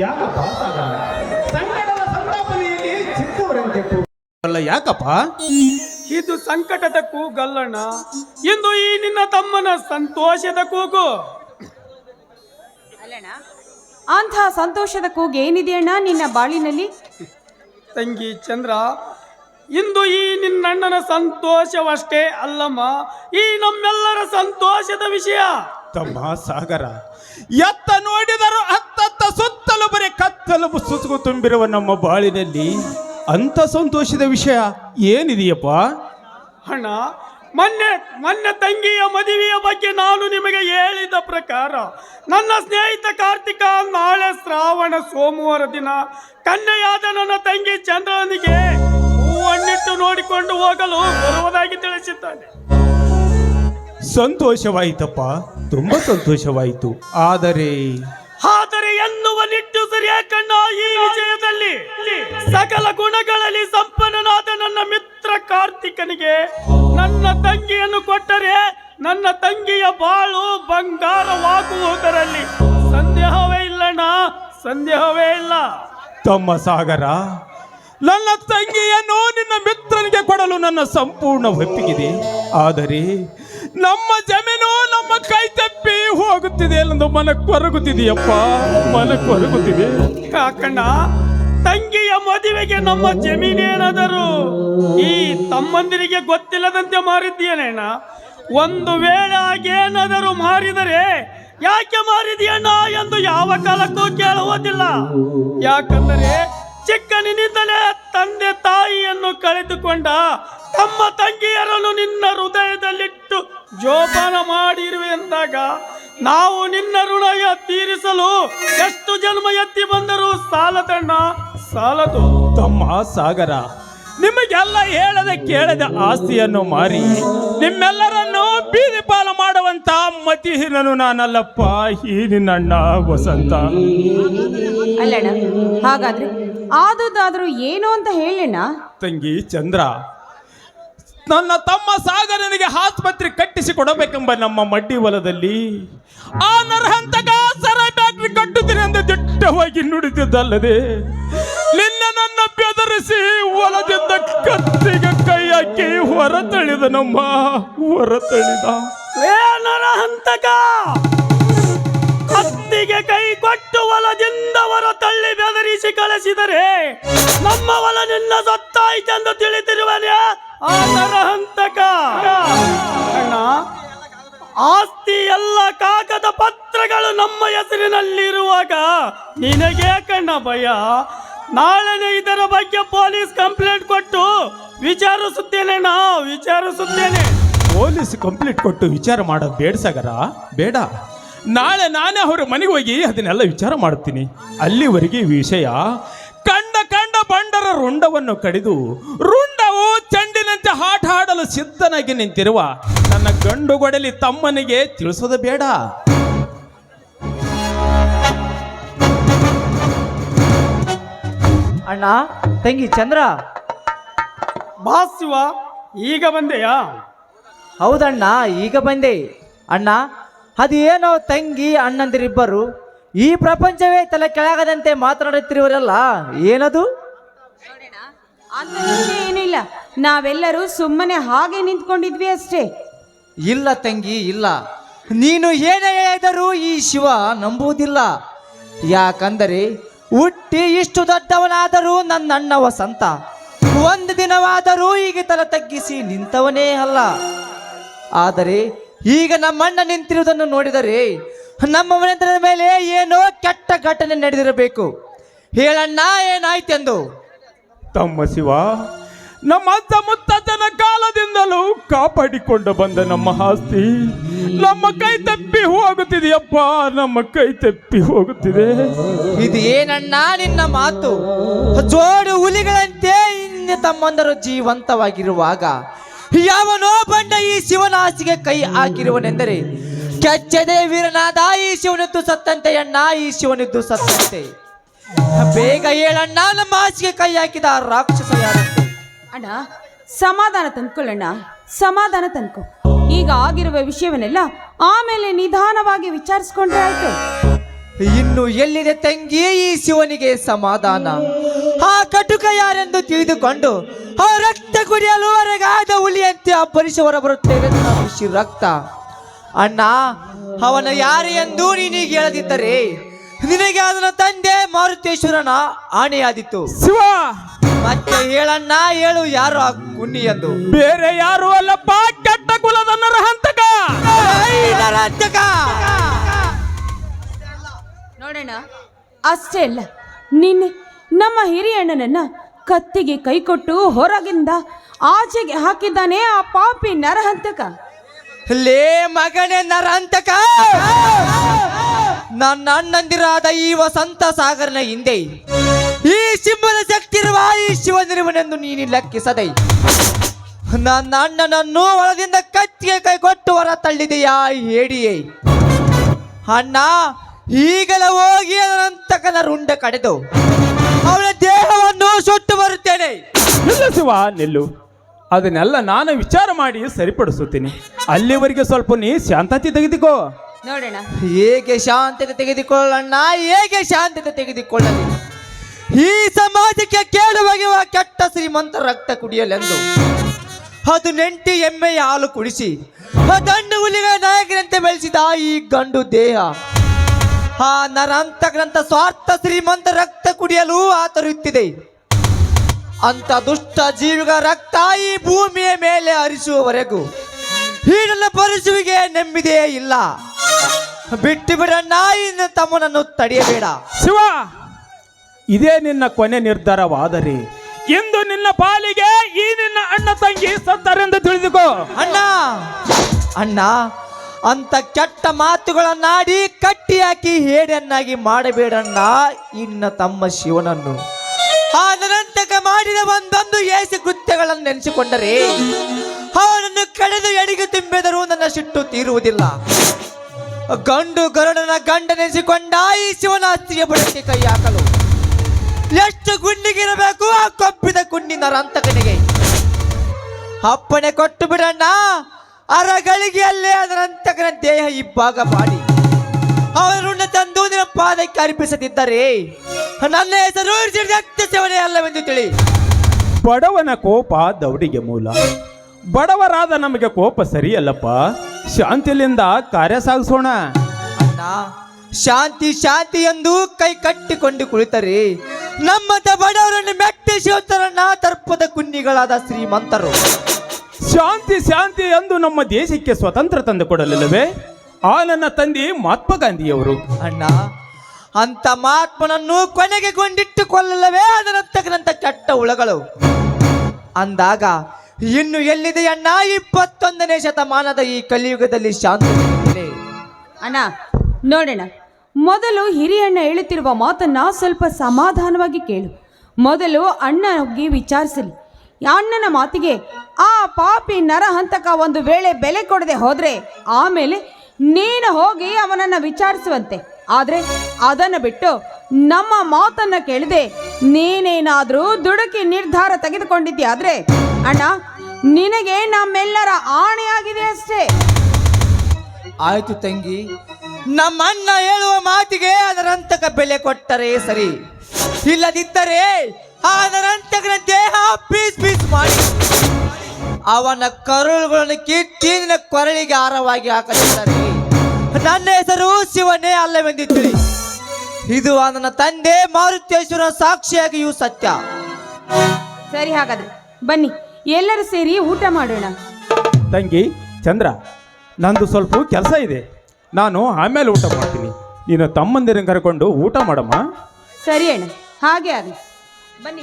ಯಾಕಪ್ಪ ಸಾಗರ? ಸಂಕಟದ ಸಂತಾಪನೆಯಲ್ಲಿ ಚಿಕ್ಕವರಂತೆ ಕೂಗು. ಅಲ್ಲ ಯಾಕಪ್ಪ ಇದು ಸಂಕಟದ ಕೂಗಲ್ಲಣ್ಣ ಇಂದು ಈ ನಿನ್ನ ತಮ್ಮನ ಸಂತೋಷದ ಕೂಗು ಅಂತ ಅಂಥ ಸಂತೋಷದ ಕೂಗು ಏನಿದೆಯಣ್ಣ ನಿನ್ನ ಬಾಳಿನಲ್ಲಿ ತಂಗಿ ಚಂದ್ರ ಇಂದು ಈ ನಿನ್ನಣ್ಣನ ಸಂತೋಷವಷ್ಟೇ ಅಲ್ಲಮ್ಮ ಈ ನಮ್ಮೆಲ್ಲರ ಸಂತೋಷದ ವಿಷಯ. ತಮ್ಮ ಸಾಗರ ಎತ್ತ ನೋಡಿದರೂ ಹತ್ತತ್ತ ಸುತ್ತಲೂ ಬರೀ ಕತ್ತಲು ಸುಸುಗು ತುಂಬಿರುವ ನಮ್ಮ ಬಾಳಿನಲ್ಲಿ ಅಂತ ಸಂತೋಷದ ವಿಷಯ ಏನಿದೆಯಪ್ಪ? ಅಣ್ಣ ಮೊನ್ನೆ ಮೊನ್ನೆ ತಂಗಿಯ ಮದುವೆಯ ಬಗ್ಗೆ ನಾನು ನಿಮಗೆ ಹೇಳಿದ ಪ್ರಕಾರ ನನ್ನ ಸ್ನೇಹಿತ ಕಾರ್ತಿಕ ನಾಳೆ ಶ್ರಾವಣ ಸೋಮವಾರ ದಿನ ಕನ್ಯೆಯಾದ ನನ್ನ ತಂಗಿ ಚಂದ್ರನಿಗೆ ಹೂವನ್ನಿಟ್ಟು ನೋಡಿಕೊಂಡು ಹೋಗಲು ಬರುವುದಾಗಿ ತಿಳಿಸಿದ್ದಾನೆ. ಸಂತೋಷವಾಯಿತಪ್ಪ ತುಂಬಾ ಸಂತೋಷವಾಯಿತು. ಆದರೆ ಆದರೆ ಎನ್ನುವ ನಿಟ್ಟು ಸರಿಯಾ ಕಣ್ಣ ಈ ವಿಜಯದಲ್ಲಿ ಸಕಲ ಗುಣಗಳಲ್ಲಿ ಸಂಪನ್ನನಾದ ನನ್ನ ಮಿತ್ರ ಕಾರ್ತಿಕನಿಗೆ ನನ್ನ ತಂಗಿಯನ್ನು ಕೊಟ್ಟರೆ ನನ್ನ ತಂಗಿಯ ಬಾಳು ಬಂಗಾರವಾಗುವುದರಲ್ಲಿ ಸಂದೇಹವೇ ಇಲ್ಲಣ್ಣ ಸಂದೇಹವೇ ಇಲ್ಲ. ತಮ್ಮ ಸಾಗರ ನನ್ನ ತಂಗಿಯನ್ನು ನಿನ್ನ ಮಿತ್ರನಿಗೆ ಕೊಡಲು ನನ್ನ ಸಂಪೂರ್ಣ ಒಪ್ಪಿಗಿದೆ ಆದರೆ ನಮ್ಮ ಜಮೀನು ನಮ್ಮ ಕೈ ತಪ್ಪಿ ಹೋಗುತ್ತಿದೆ ಎಂದು ಮನ ಕೊರಗುತ್ತಿದೆಯಪ್ಪ ಮನ ಕೊರಗುತ್ತಿದೆ ಕಾಕಣ್ಣ, ತಂಗಿಯ ಮದುವೆಗೆ ನಮ್ಮ ಜಮೀನೇನಾದರೂ ಈ ತಮ್ಮಂದಿರಿಗೆ ಗೊತ್ತಿಲ್ಲದಂತೆ ಮಾರಿದ್ದೀಯನೇನ ಒಂದು ವೇಳೆ ಆಗೇನಾದರೂ ಮಾರಿದರೆ ಯಾಕೆ ಮಾರಿದೀಯಣ್ಣ ಎಂದು ಯಾವ ಕಾಲಕ್ಕೂ ಕೇಳುವುದಿಲ್ಲ. ಯಾಕಂದರೆ ಚಿಕ್ಕನಿನಿಂದಲೇ ತಂದೆ ತಾಯಿಯನ್ನು ಕಳೆದುಕೊಂಡ ತಮ್ಮ ತಂಗಿಯರನ್ನು ನಿನ್ನ ಹೃದಯದಲ್ಲಿಟ್ಟು ಜೋಪಾನ ಮಾಡಿರುವೆ ಎಂದಾಗ ನಾವು ನಿನ್ನ ಋಣಯ ತೀರಿಸಲು ಎಷ್ಟು ಜನ್ಮ ಎತ್ತಿ ಬಂದರೂ ಸಾಲದಣ್ಣ ಸಾಲದು. ತಮ್ಮ ಸಾಗರ ನಿಮಗೆಲ್ಲ ಹೇಳದೆ ಕೇಳದ ಆಸ್ತಿಯನ್ನು ಮಾರಿ ನಿಮ್ಮೆಲ್ಲರನ್ನು ಬೀದಿ ಪಾಲು ಮಾಡುವಂತ ಮತಿಹೀನನು ನಾನಲ್ಲಪ್ಪ ಈ ನಿನ್ನಣ್ಣ ವಸಂತ. ಅಲ್ಲಣ್ಣ ಹಾಗಾದ್ರೆ ಆದುದಾದ್ರೂ ಏನು ಅಂತ ಹೇಳಣ್ಣ? ತಂಗಿ ಚಂದ್ರ ನನ್ನ ತಮ್ಮ ಸಾಗರನಿಗೆ ಆಸ್ಪತ್ರೆ ಕಟ್ಟಿಸಿ ಕೊಡಬೇಕೆಂಬ ನಮ್ಮ ಮಡ್ಡಿ ಹೊಲದಲ್ಲಿ ಆ ನರಹಂತಕ ಸರ ಬ್ಯಾಟ್ರಿ ಕಟ್ಟುತ್ತೀನಿ ಅಂತ ದಿಟ್ಟವಾಗಿ ನುಡಿದಿದ್ದಲ್ಲದೆ ನಿನ್ನೆ ನನ್ನ ಬೆದರಿಸಿ ಹೊಲದಿಂದ ಕತ್ತಿಗೆ ಕೈ ಹಾಕಿ ಹೊರ ತಳಿದ ನಮ್ಮ, ಹೊರ ತಳಿದ ಏನರ ಹಂತಕ! ಕತ್ತಿಗೆ ಕೈ ಕೊಟ್ಟು ಹೊಲದಿಂದ ಹೊರ ತಳ್ಳಿ ಬೆದರಿಸಿ ಕಳಿಸಿದರೆ ನಮ್ಮ ಹೊಲ ನಿನ್ನ ಸತ್ತಾಯ್ತೆಂದು ತಿಳಿದಿರುವನೇ ಆ ನರಹಂತಕ ಅಣ್ಣ, ಆಸ್ತಿ ಎಲ್ಲ ಕಾಗದ ಪತ್ರಗಳು ನಮ್ಮ ಹೆಸರಿನಲ್ಲಿರುವಾಗ ನಿನಗೆ ಕಣ್ಣ ಭಯ. ನಾಳೆನೆ ಇದರ ಬಗ್ಗೆ ಪೊಲೀಸ್ ಕಂಪ್ಲೇಂಟ್ ಕೊಟ್ಟು ವಿಚಾರಿಸುತ್ತೇನೆ ನಾ ವಿಚಾರಿಸುತ್ತೇನೆ. ಪೊಲೀಸ್ ಕಂಪ್ಲೇಂಟ್ ಕೊಟ್ಟು ವಿಚಾರ ಮಾಡೋದು ಬೇಡ ಸಾಗರ, ಬೇಡ. ನಾಳೆ ನಾನೇ ಅವರ ಮನೆಗೆ ಹೋಗಿ ಅದನ್ನೆಲ್ಲ ವಿಚಾರ ಮಾಡುತ್ತೀನಿ. ಅಲ್ಲಿವರೆಗೆ ಈ ವಿಷಯ ಕಂಡ ಕಂಡ ಬಂಡರ ರುಂಡವನ್ನು ಕಡಿದು ರುಂಡವು ಚಂಡಿನಂತೆ ಆಟ ಆಡಲು ಸಿದ್ಧನಾಗಿ ನಿಂತಿರುವ ನನ್ನ ಗಂಡು ಗೊಡಲಿ ತಮ್ಮನಿಗೆ ತಿಳಿಸೋದು ಬೇಡ. ಅಣ್ಣ ತಂಗಿ ಚಂದ್ರ. ಬಾ ಶಿವ ಈಗ ಬಂದೆಯಾ? ಹೌದಣ್ಣ ಈಗ ಬಂದೆ. ಅಣ್ಣ ಅದೇನೋ ತಂಗಿ ಅಣ್ಣಂದಿರಿಬ್ಬರು ಈ ಪ್ರಪಂಚವೇ ತಲೆ ಕೆಳಗದಂತೆ ಮಾತನಾಡುತ್ತಿರುವರಲ್ಲ ಏನದು? ಏನಿಲ್ಲ. ನಾವೆಲ್ಲರೂ ಸುಮ್ಮನೆ ಹಾಗೆ ನಿಂತ್ಕೊಂಡಿದ್ವಿ ಅಷ್ಟೇ. ಇಲ್ಲ ತಂಗಿ ಇಲ್ಲ. ನೀನು ಏನೇ ಹೇಳಿದರೂ ಈ ಶಿವ ನಂಬುವುದಿಲ್ಲ. ಯಾಕಂದರೆ ಹುಟ್ಟಿ ಇಷ್ಟು ದೊಡ್ಡವನಾದರೂ ನನ್ನ ಅಣ್ಣ ವಸಂತ. ಒಂದು ದಿನವಾದರೂ ಈಗ ತಲೆ ತಗ್ಗಿಸಿ ನಿಂತವನೇ ಅಲ್ಲ. ಆದರೆ ಈಗ ನಮ್ಮಣ್ಣ ನಿಂತಿರುವುದನ್ನು ನೋಡಿದರೆ ನಮ್ಮ ಮನೆತನದ ಮೇಲೆ ಏನೋ ಕೆಟ್ಟ ಘಟನೆ ನಡೆದಿರಬೇಕು. ಹೇಳಣ್ಣ, ಏನಾಯ್ತೆಂದು? ತಮ್ಮ ಶಿವ, ನಮ್ಮ ಅಜ್ಜ ಮುತ್ತಜ್ಜನ ಕಾಲದಿಂದಲೂ ಕಾಪಾಡಿಕೊಂಡು ಬಂದ ನಮ್ಮ ಆಸ್ತಿ. ನಮ್ಮ ಕೈ ತಪ್ಪಿ ಹೋಗುತ್ತಿದೆಯಪ್ಪ ನಮ್ಮ ಕೈ ತಪ್ಪಿ ಹೋಗುತ್ತಿದೆ. ಇದು ಏನಣ್ಣ ನಿನ್ನ ಮಾತು? ಜೋಡು ಹುಲಿಗಳಂತೆ ಇನ್ನು ತಮ್ಮಂದರು ಜೀವಂತವಾಗಿರುವಾಗ ಯಾವನೋ ಬಂಡ ಈ ಶಿವನಾಸಿಗೆ ಆಸೆಗೆ ಕೈ ಹಾಕಿರುವನೆಂದರೆ ಕೆಚ್ಚದೆ ವೀರನಾದ ಈ ಶಿವನಿದ್ದು ಸತ್ತಂತೆ ಅಣ್ಣ ಈ ಶಿವನಿದ್ದು ಸತ್ತಂತೆ. ಬೇಗ ಹೇಳಣ್ಣ ನಮ್ಮ ಆಸಿಗೆ ಕೈ ಹಾಕಿದ ಆ ರಾಕ್ಷಸ ಯಾರಂತೆ ಅಣ್ಣ ಸಮಾಧಾನ ತಂದ್ಕೊಳ್ಳೋಣ ಸಮಾಧಾನ ತಂದ್ಕೊ. ಈಗ ಆಗಿರುವ ವಿಷಯವನ್ನೆಲ್ಲ ಆಮೇಲೆ ನಿಧಾನವಾಗಿ ವಿಚಾರಿಸ್ಕೊಂಡ್ರೆ ಆಯ್ತು. ಇನ್ನು ಎಲ್ಲಿದೆ ತಂಗಿ ಈ ಶಿವನಿಗೆ ಸಮಾಧಾನ? ಆ ಕಟುಕ ಯಾರೆಂದು ತಿಳಿದುಕೊಂಡು ಆ ರಕ್ತ ಕುಡಿಯಲು ಹೊರಗಾದ ಹುಲಿಯಂತೆ ಆ ಪರಿಸರ ಬರುತ್ತೇವೆ ಬಿಸಿ ರಕ್ತ. ಅಣ್ಣ ಅವನ ಯಾರು ಎಂದು ನೀನೀಗ ಹೇಳದಿದ್ದರೆ ನಿನಗೆ ಅದನ್ನ ತಂದೆ ಮಾರುತೇಶ್ವರನ ಆಣೆಯಾದಿತ್ತು. ಶಿವ ಮತ್ತೆ ಹೇಳಣ್ಣ ಹೇಳು ಯಾರು ಆ ಕುನ್ನಿ ಎಂದು ಬೇರೆ ಯಾರು ಅಲ್ಲಪ್ಪ ಕೆಟ್ಟ ಕುಲದ ನರಹಂತಕ ಐ ನರಾಂತಕ! ನೋಡೋಣ ಅಷ್ಟೇ ಅಲ್ಲ ನಿನ್ನೆ ನಮ್ಮ ಹಿರಿಯಣ್ಣನನ್ನ ಕತ್ತಿಗೆ ಕೈಕೊಟ್ಟು ಹೊರಗಿಂದ ಆಚೆಗೆ ಹಾಕಿದ್ದಾನೆ ಆ ಪಾಪಿ ನರಹಂತಕ. ಲೇ ಮಗನೇ ನರಹಂತಕ! ನನ್ನ ಅಣ್ಣಂದಿರಾದ ಈ ವಸಂತ ಸಾಗರನ ಹಿಂದೆ ಈ ಸಿಂಹದ ಶಕ್ತಿ ಇರುವ ಈ ಶಿವನಿರುವನೆಂದು ನೀನು ಲೆಕ್ಕಿಸದೆ. ನನ್ನ ಅಣ್ಣನನ್ನು ಒಳದಿಂದ ಕತ್ತಿಗೆ ಕೈ ಕೊಟ್ಟು ಹೊರ ತಳ್ಳಿದೆಯಾ ಹೇಡಿಯೇ. ಅಣ್ಣ ಈಗಲ ಹೋಗಿ ಅದರಂತಕನ ರುಂಡ ಕಡೆದು ಅವಳ ದೇಹವನ್ನು ಸುಟ್ಟು ಬರುತ್ತೇನೆ. ನಿಲ್ಲು ಶಿವ ನಿಲ್ಲು. ಅದನ್ನೆಲ್ಲ ನಾನು ವಿಚಾರ ಮಾಡಿ ಸರಿಪಡಿಸುತ್ತೀನಿ. ಅಲ್ಲಿವರೆಗೆ ಸ್ವಲ್ಪ ನೀ ಶಾಂತತೆ ತೆಗೆದುಕೋ. ನೋಡೋಣ ಹೇಗೆ ಶಾಂತತೆ ತೆಗೆದುಕೊಳ್ಳೋಣ ಹೇಗೆ ಶಾಂತತೆ ತೆಗೆದುಕೊಳ್ಳಲಿ. ಈ ಸಮಾಜಕ್ಕೆ ಕೇಳುವಾಗಿರುವ ಕೆಟ್ಟ ಶ್ರೀಮಂತ ರಕ್ತ ಕುಡಿಯಲೆಂದು. ಅದು ನೆಂಟಿ ಎಮ್ಮೆಯ ಹಾಲು ಕುಡಿಸಿ ಆ ಹುಲಿಗ ನಾಯಕರಂತೆ ಬೆಳೆಸಿದ ಈ ಗಂಡು ದೇಹ. ಆ ನರಂತ ಗ್ರಂಥ ಸ್ವಾರ್ಥ ಶ್ರೀಮಂತ ರಕ್ತ ಕುಡಿಯಲು ಆತರುತ್ತಿದೆ. ಅಂತ ದುಷ್ಟ ಜೀವಿಗಳ ರಕ್ತ ಈ ಭೂಮಿಯ ಮೇಲೆ ಹರಿಸುವವರೆಗೂ ನನ್ನ ಪರಿಸುವಿಗೆ ನೆಮ್ಮದಿಯೇ ಇಲ್ಲ. ಬಿಟ್ಟು ಬಿಡ ನಾಯಿ ತಮ್ಮನನ್ನು ತಡೆಯಬೇಡ. ಶಿವ! ಇದೇ ನಿನ್ನ ಕೊನೆ ನಿರ್ಧಾರವಾದರೆ. ಇಂದು ನಿನ್ನ ಪಾಲಿಗೆ ಈ ನಿನ್ನ ಅಣ್ಣ ತಂಗಿ ಸತ್ತರೆಂದು ತಿಳಿದುಕೋ. ಅಣ್ಣ ಅಣ್ಣ ಅಂತ ಕೆಟ್ಟ ಮಾತುಗಳನ್ನಾಡಿ ಕಟ್ಟಿ ಹಾಕಿ ಹೇಡನ್ನಾಗಿ ಮಾಡಬೇಡಣ್ಣ ಇನ್ನ ತಮ್ಮ ಶಿವನನ್ನು. ಆ ನರಂತಕ ಮಾಡಿದ ಒಂದೊಂದು ಏಸಿ ಕೃತ್ಯಗಳನ್ನು ನೆನೆಸಿಕೊಂಡರೆ ಅವನನ್ನು ಕಡೆದು ಎಡಿಗೆ ತುಂಬಿದರೂ ನನ್ನ ಸಿಟ್ಟು ತೀರುವುದಿಲ್ಲ. ಗಂಡು ಗರುಡನ ಗಂಡ ನೆನೆಸಿಕೊಂಡ ಈ ಶಿವನ ಬಳಕೆ ಬುಡಕ್ಕೆ ಕೈ ಹಾಕಲು. ಎಷ್ಟು ಗುಂಡಿಗಿರಬೇಕು ಆ ಕಬ್ಬಿದ ಗುಂಡಿನ ರಂತಕನಿಗೆ? ಅಪ್ಪಣೆ ಕೊಟ್ಟು ಬಿಡಣ್ಣ. ಅರಗಳಿಗೆಯಲ್ಲೇ ಅದರಂತಕನ ದೇಹ ಇಬ್ಬಾಗ ಮಾಡಿ ಅವರನ್ನು ತಂದು ನಿನ್ನ ಪಾದಕ್ಕೆ ಅರ್ಪಿಸದಿದ್ದರೆ ನನ್ನ ಹೆಸರು ಸೇವನೆ ಅಲ್ಲವೆಂದು ತಿಳಿ. ಬಡವನ ಕೋಪ ದೌಡಿಗೆ ಮೂಲ. ಬಡವರಾದ ನಮಗೆ ಕೋಪ ಸರಿಯಲ್ಲಪ್ಪ. ಶಾಂತಿಲಿಂದ ಕಾರ್ಯ ಸಾಗಿಸೋಣ. ಅಣ್ಣ ಶಾಂತಿ ಶಾಂತಿ ಎಂದು ಕೈ ಕಟ್ಟಿಕೊಂಡು ಕುಳಿತರೆ. ನಮ್ಮಂತ ಬಡವರನ್ನು ಮೆಟ್ಟಿಸುತ್ತಾರಣ್ಣ ತರ್ಪದ ಕುನ್ನಿಗಳಾದ ಶ್ರೀಮಂತರು. ಶಾಂತಿ ಶಾಂತಿ ಎಂದು ನಮ್ಮ ದೇಶಕ್ಕೆ ಸ್ವತಂತ್ರ ತಂದು ಕೊಡಲಿಲ್ಲವೇ? ಆ ನನ್ನ ತಂದೆ ಮಹಾತ್ಮ ಗಾಂಧಿಯವರು. ಅಣ್ಣ ಅಂತ ಮಹಾತ್ಮನನ್ನು ಕೊನೆಗೆ ಕೊಂಡಿಟ್ಟುಕೊಳ್ಳಲವೇ ಅದರಂತಕ್ಕಂಥ ಕೆಟ್ಟ ಹುಳಗಳು. ಅಂದಾಗ ಇನ್ನು ಎಲ್ಲಿದೆ ಅಣ್ಣ ಇಪ್ಪತ್ತೊಂದನೇ ಶತಮಾನದ ಈ ಕಲಿಯುಗದಲ್ಲಿ ಶಾಂತಿ. ಅಣ್ಣ ನೋಡೋಣ. ಮೊದಲು ಹಿರಿಯಣ್ಣ ಹೇಳುತ್ತಿರುವ ಮಾತನ್ನ ಸ್ವಲ್ಪ ಸಮಾಧಾನವಾಗಿ ಕೇಳು. ಮೊದಲು ಅಣ್ಣ ಹೋಗಿ ವಿಚಾರಿಸಲಿ. ಅಣ್ಣನ ಮಾತಿಗೆ, ಆ ಪಾಪಿ ನರಹಂತಕ ಒಂದು ವೇಳೆ ಬೆಲೆ ಕೊಡದೆ ಹೋದ್ರೆ, ಆಮೇಲೆ ನೀನು ಹೋಗಿ ಅವನನ್ನ ವಿಚಾರಿಸುವಂತೆ. ಆದರೆ ಅದನ್ನು ಬಿಟ್ಟು ನಮ್ಮ ಮಾತನ್ನ ಕೇಳದೆ, ನೀನೇನಾದರೂ ದುಡುಕಿ ನಿರ್ಧಾರ ತೆಗೆದುಕೊಂಡಿದ್ಯಾದ್ರೆ ಅಣ್ಣ, ನಿನಗೆ ನಮ್ಮೆಲ್ಲರ ಆಣೆಯಾಗಿದೆ ಅಷ್ಟೇ. ಆಯ್ತು ತಂಗಿ ನಮ್ಮ ಅಣ್ಣ ಹೇಳುವ ಮಾತಿಗೆ ಅದರಂತಕ ಬೆಲೆ ಕೊಟ್ಟರೆ ಸರಿ. ಇಲ್ಲದಿದ್ದರೆ ಅದರಂತಕನ ದೇಹ ಪೀಸ್ ಪೀಸ್ ಮಾಡಿ. ಅವನ ಕರುಳುಗಳನ್ನು ಕಿತ್ತಿ ನಿನ್ನ ಕೊರಳಿಗೆ ಆರವಾಗಿ ಹಾಕಲಿದ್ದಾರೆ ನನ್ನ ಹೆಸರು ಶಿವನೇ ಅಲ್ಲವೆಂದಿದ್ದೀರಿ ಇದು ನನ್ನ ತಂದೆ ಮಾರುತೇಶ್ವರ ಸಾಕ್ಷಿಯಾಗಿಯೂ ಸತ್ಯ. ಸರಿ ಹಾಗಾದ್ರೆ ಬನ್ನಿ ಎಲ್ಲರೂ ಸೇರಿ ಊಟ ಮಾಡೋಣ. ತಂಗಿ ಚಂದ್ರ ನಂದು ಸ್ವಲ್ಪ ಕೆಲಸ ಇದೆ. ನಾನು ಆಮೇಲೆ ಊಟ ಮಾಡ್ತೀನಿ. ನೀನು ತಮ್ಮಂದಿರನ್ನು ಕರ್ಕೊಂಡು ಊಟ ಮಾಡಮ್ಮ. ಸರಿ ಅಣ್ಣ ಹಾಗೆ ಆಗಲಿ. ಬನ್ನಿ.